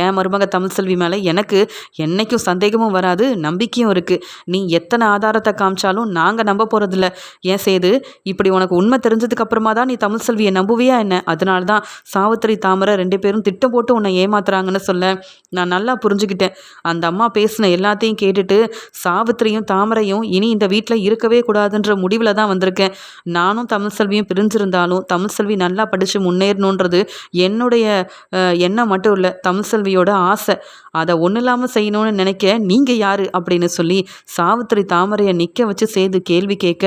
என் மருமக தமிழ் செல்வி மேலே எனக்கு என்னைக்கும் சந்தேகமும் வராது நம்பிக்கையும் இருக்குது நீ எத்தனை ஆதாரத்தை காமிச்சாலும் நாங்கள் நம்ப போகிறதில்ல ஏன் சேது இப்படி உனக்கு உண்மை தெரிஞ்சதுக்கப்புறமா தான் நீ தமிழ் செல்வியை நம்புவியா என்ன? அதனால தான் சாவித்திரி தாமரை ரெண்டு பேரும் திட்டம் போட்டு உன்னை ஏமாத்துறாங்கன்னு சொல்ல நான் நல்லா புரிஞ்சுக்கிட்டேன். அந்த அம்மா பேசின எல்லாத்தையும் கேட்டுட்டு சாவித்திரியும் தாமரையும் இனி இந்த வீட்டில் இருக்கவே கூடாதுன்ற முடிவில் தான் வந்திருக்கேன். நானும் தமிழ் செல்வியும் பிரிஞ்சிருந்தாலும் தமிழ் செல்வி நல்லா படித்து முன்னேறணுன்றது என்னுடைய எண்ணம் மட்டும் இல்லை தமிழ் செல்வியோட ஆசை. அதை ஒன்றும் இல்லாமல் செய்யணும்னு நினைக்க நீங்கள் யார்? அப்படின்னு சொல்லி சாவித்திரி தாமரையை நிற்க வச்சு சேது கேள்வி கேட்க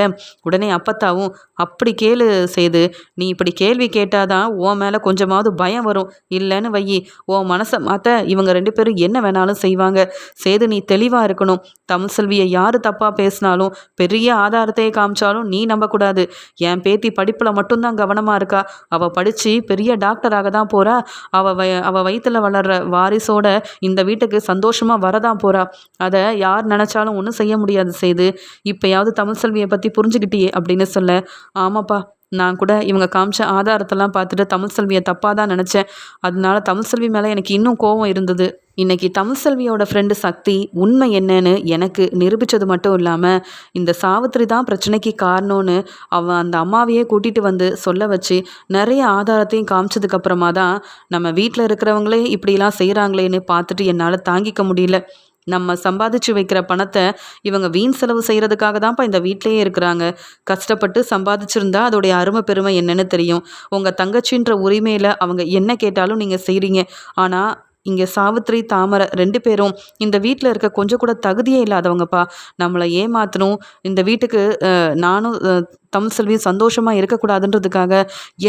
உடனே அப்பத்தாவும் அப்படி கேளு சேது நீ இப்படி கேள்வி கேட்டாதான் உன் மேலே கொஞ்சமாவது பயம் வரும். இல்லைன்னு வையி உன் மனசை மாற்ற இவங்க ரெண்டு பேரும் என்ன வேணாலும் செய்வாங்க. சேது நீ தெளிவாக இருக்கணும். தமிழ் செல்வியை யார் தப்பாக பேசினாலும் பெரிய ஆதாரத்தையே காமிச்சாலும் நீ நம்பக்கூடாது என் பேத்தி படிப்பில் மட்டும்தான் கவனமாக இருக்கா. அவள் படித்து பெரிய டாக்டராக தான் போகிறா அவள் வய அவள் வயிற்றில் வளர்கிற வாரிசோட இந்த வீட்டுக்கு சந்தோஷமாக வரதான் போகிறா அதை யார் நினச்சாலும் ஒன்றும் செய்ய முடியாது செய்து இப்போயாவது தமிழ் செல்வியை பற்றி புரிஞ்சுக்கிட்டியே அப்படின்னு சொல்ல ஆமாப்பா நான் கூட இவங்க காமிச்ச ஆதாரத்தெல்லாம் பார்த்துட்டு தமிழ் செல்வியை தப்பாக தான் நினச்சேன். அதனால தமிழ் செல்வி மேலே எனக்கு இன்னும் கோபம் இருந்தது. இன்னைக்கு தமிழ் செல்வியோட ஃப்ரெண்டு சக்தி உண்மை என்னன்னு எனக்கு நிரூபித்தது மட்டும் இல்லாமல் இந்த சாவித்திரி தான் பிரச்சனைக்கு காரணம்னு அவன் அந்த அம்மாவையே கூட்டிகிட்டு வந்து சொல்ல வச்சு நிறைய ஆதாரத்தையும் காமிச்சதுக்கப்புறமா தான் நம்ம வீட்டில் இருக்கிறவங்களே இப்படிலாம் செய்கிறாங்களேன்னு பார்த்துட்டு என்னால் தாங்கிக்க முடியல. நம்ம சம்பாதிச்சு வைக்கிற பணத்தை இவங்க வீண் செலவு செய்கிறதுக்காக தான்ப்பா இந்த வீட்டிலேயே இருக்கிறாங்க. கஷ்டப்பட்டு சம்பாதிச்சிருந்தா அதோடைய அருமை பெருமை என்னன்னு தெரியும். உங்கள் தங்கச்சின்ற உரிமையில் அவங்க என்ன கேட்டாலும் நீங்கள் செய்கிறீங்க ஆனால் இங்கே சாவித்திரி தாமரை ரெண்டு பேரும் இந்த வீட்டில் இருக்க கொஞ்சம் கூட தகுதியே இல்லாதவங்கப்பா. நம்மளை ஏமாற்றணும் இந்த வீட்டுக்கு நானும் தம் செல்வியும் சந்தோஷமாக இருக்கக்கூடாதுன்றதுக்காக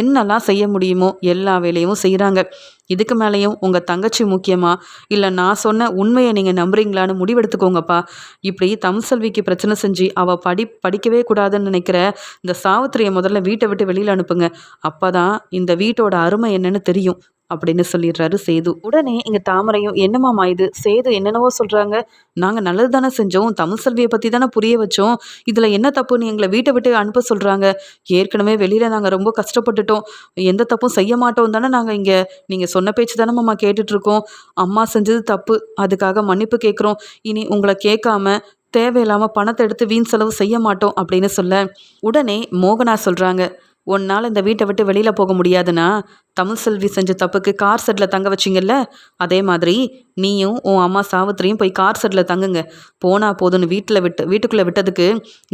என்னெல்லாம் செய்ய முடியுமோ எல்லா வேலையும் செய்கிறாங்க இதுக்கு மேலேயும் உங்கள் தங்கச்சி முக்கியமா? இல்லை நான் சொன்ன உண்மையை நீங்கள் நம்புறீங்களான்னு முடிவெடுத்துக்கோங்கப்பா. இப்படி தமிழ்செல்விக்கு பிரச்சனை செஞ்சு அவள் படி படிக்கவே கூடாதுன்னு நினைக்கிற இந்த சாவித்திரியை முதல்ல வீட்டை விட்டு வெளியில் அனுப்புங்க. அப்போ தான் இந்த வீட்டோட அருமை என்னன்னு தெரியும். அப்படின்னு சொல்லிடுறாரு சேது. உடனே இங்கே தாமரையும் என்னம்மாமா இது? சேது என்னென்னவோ சொல்கிறாங்க நாங்கள் நல்லது தானே செஞ்சோம். தமிழ் செல்வியை பற்றி தானே புரிய வச்சோம். இதில் என்ன தப்புன்னு எங்களை வீட்டை விட்டு அனுப்ப சொல்கிறாங்க ஏற்கனவே வெளியில் நாங்கள் ரொம்ப கஷ்டப்பட்டுட்டோம். எந்த தப்பும் செய்ய மாட்டோம் தானே நாங்கள் இங்கே நீங்கள் சொன்ன பேச்சு தானே மாமா கேட்டுட்ருக்கோம் அம்மா செஞ்சது தப்பு. அதுக்காக மன்னிப்பு கேட்குறோம் இனி உங்களை கேட்காம தேவையில்லாமல் பணத்தை எடுத்து வீண் செலவு செய்ய மாட்டோம் அப்படின்னு சொல்ல உடனே மோகனா சொல்கிறாங்க உன்னால் இந்த வீட்டை விட்டு வெளியில் போக முடியாதுன்னா தமிழ் செல்வி செஞ்ச தப்புக்கு கார் செட்டில் தங்க வச்சிங்கல்ல? அதே மாதிரி நீயும் உன் அம்மா சாவித்திரியும் போய் கார் செட்டில் தங்குங்க. போனால் போதுன்னு வீட்டில் விட்டு வீட்டுக்குள்ளே விட்டதுக்கு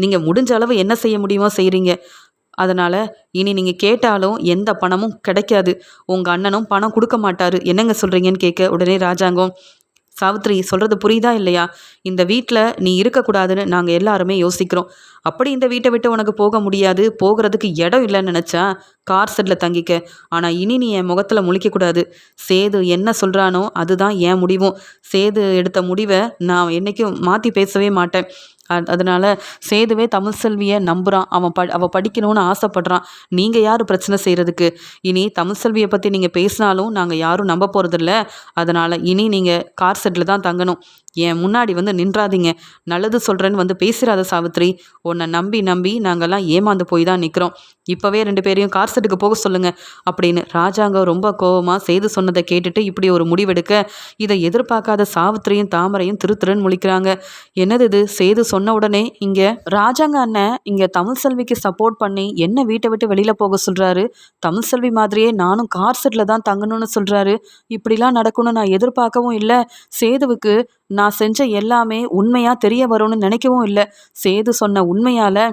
நீங்கள் முடிஞ்ச அளவு என்ன செய்ய முடியுமோ செய்கிறீங்க அதனால் இனி நீங்கள் கேட்டாலும் எந்த பணமும் கிடைக்காது. உங்கள் அண்ணனும் பணம் கொடுக்க மாட்டார். என்னங்க சொல்கிறீங்கன்னு கேட்க உடனே ராஜாங்கம் சாவித்ரி சொல்கிறது புரியுதா இல்லையா? இந்த வீட்டில் நீ இருக்கக்கூடாதுன்னு நாங்கள் எல்லாருமே யோசிக்கிறோம். அப்படி இந்த வீட்டை விட்டு உனக்கு போக முடியாது. போகிறதுக்கு இடம் இல்லைன்னு நினச்சா கார் செட்டில் தங்கிக்க. ஆனால் இனி நீ என் முகத்தில் முழிக்கக்கூடாது. சேது என்ன சொல்கிறானோ அதுதான் என் முடிவும். சேது எடுத்த முடிவை நான் என்றைக்கும் மாற்றி பேசவே மாட்டேன். அதனால் சேதுவே தமிழ் செல்வியை நம்புகிறான் அவன் ப அவள் படிக்கணும்னு ஆசைப்பட்றான். நீங்கள் யார் பிரச்சனை செய்கிறதுக்கு இனி தமிழ் செல்வியை பற்றி நீங்கள் பேசினாலும் நாங்கள் யாரும் நம்ப போகிறதில்ல அதனால் இனி நீங்கள் கார் செட்டில் தான் தங்கணும். என் முன்னாடி வந்து நின்றாதீங்க. நல்லது சொல்கிறேன்னு வந்து பேசுகிறாத சாவித்ரி. உன்னை நம்பி நம்பி நாங்கள்லாம் ஏமாந்து போய் தான் நிற்கிறோம் இப்போவே ரெண்டு பேரையும் கார் செட்டுக்கு போக சொல்லுங்க. அப்படின்னு ராஜாங்க ரொம்ப கோபமாக செய்து சொன்னதை கேட்டுட்டு இப்படி ஒரு முடிவெடுக்க இதை எதிர்பார்க்காத சாவித்திரியும் தாமரையும் திரு திருன்னு முழிக்கிறாங்க. என்னது இது? சேது சொன்ன உடனே இங்கே ராஜாங்க அண்ணன் இங்கே தமிழ் செல்விக்கு சப்போர்ட் பண்ணி என்ன வீட்டை விட்டு வெளியில் போக சொல்கிறாரு தமிழ் செல்வி மாதிரியே நானும் கார் செட்டில் தான் தங்கணும்னு சொல்கிறாரு இப்படிலாம் நடக்கணும்னு நான் எதிர்பார்க்கவும் இல்லை. சேதுவுக்கு நான் செஞ்ச எல்லாமே உண்மையாக தெரிய வரும்னு நினைக்கவும் இல்லை. சேது சொன்ன உண்மையால்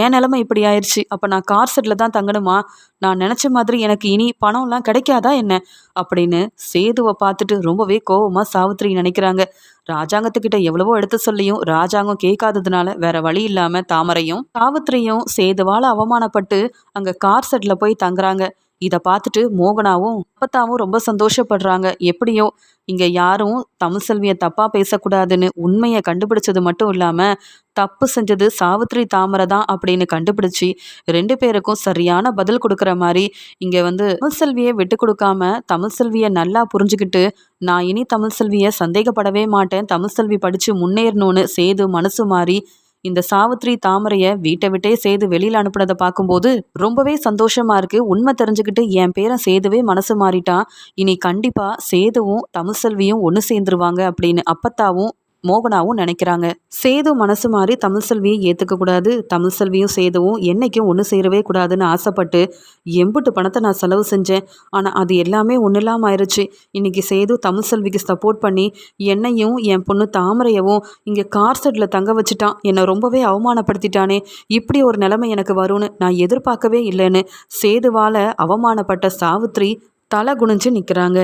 என் நிலமை இப்படி ஆயிடுச்சு அப்போ நான் கார் செட்டில் தான் தங்கணுமா? நான் நினச்ச மாதிரி எனக்கு இனி பணம்லாம் கிடைக்காதா என்ன? அப்படின்னு சேதுவை பார்த்துட்டு ரொம்பவே கோவமாக சாவித்திரி நினைக்கிறாங்க. ராஜாங்கத்துக்கிட்ட எவ்வளவோ எடுத்து சொல்லியும் ராஜாங்கம் கேட்காததுனால வேற வழி இல்லாமல் தாமரையும் சாவித்திரியும் சேதுவால் அவமானப்பட்டு அங்கே கார் செட்டில் போய் தங்குறாங்க. இதை பார்த்துட்டு மோகனாவும் அப்பத்தாவும் ரொம்ப சந்தோஷப்படுறாங்க. எப்படியோ இங்கே யாரும் தமிழ் செல்வியை தப்பாக பேசக்கூடாதுன்னு உண்மையை கண்டுபிடிச்சது மட்டும் இல்லாமல் தப்பு செஞ்சது சாவித்ரி தாமரை தான் அப்படின்னு கண்டுபிடிச்சி ரெண்டு பேருக்கும் சரியான பதில் கொடுக்குற மாதிரி இங்கே வந்து தமிழ் செல்வியை விட்டு கொடுக்காம தமிழ் செல்வியை நல்லா புரிஞ்சுக்கிட்டு நான் இனி தமிழ் செல்வியை சந்தேகப்படவே மாட்டேன். தமிழ் செல்வி படித்து முன்னேறணும்னு சேது மனசு மாறி இந்த சாவித்ரி தாமரையை வீட்டை விட்டே சேது வெளியில் அனுப்புனதை பார்க்கும்போது ரொம்பவே சந்தோஷமா இருக்கு. உண்மை தெரிஞ்சுக்கிட்டு என் பேரன் சேதுவே மனசு மாறிட்டான் இனி கண்டிப்பா சேதுவும் தமிழ்செல்வியும் ஒன்று சேர்ந்துருவாங்க அப்படின்னு அப்பத்தாவும் மோகனாவும் நினைக்கிறாங்க. சேது மனசு மாறி தமிழ் செல்வியை ஏற்றுக்க கூடாது. தமிழ் செல்வியும் சேதுவும் என்னைக்கும் ஒன்று சேரவே கூடாதுன்னு ஆசைப்பட்டு எம்புட்டு பணத்தை நான் செலவு செஞ்சேன். ஆனால் அது எல்லாமே ஒன்றும் இல்லாமல் ஆயிடுச்சு இன்னைக்கு சேது தமிழ் செல்விக்கு சப்போர்ட் பண்ணி என்னையும் என் பொண்ணு தாமரையவும் இங்கே கார் செட்டில் தங்க வச்சுட்டான். என்னை ரொம்பவே அவமானப்படுத்திட்டானே. இப்படி ஒரு நிலைமை எனக்கு வரும்னு நான் எதிர்பார்க்கவே இல்லைன்னு சேதுவால் அவமானப்பட்ட சாவித்ரி தலை குனிஞ்சு நிற்கிறாங்க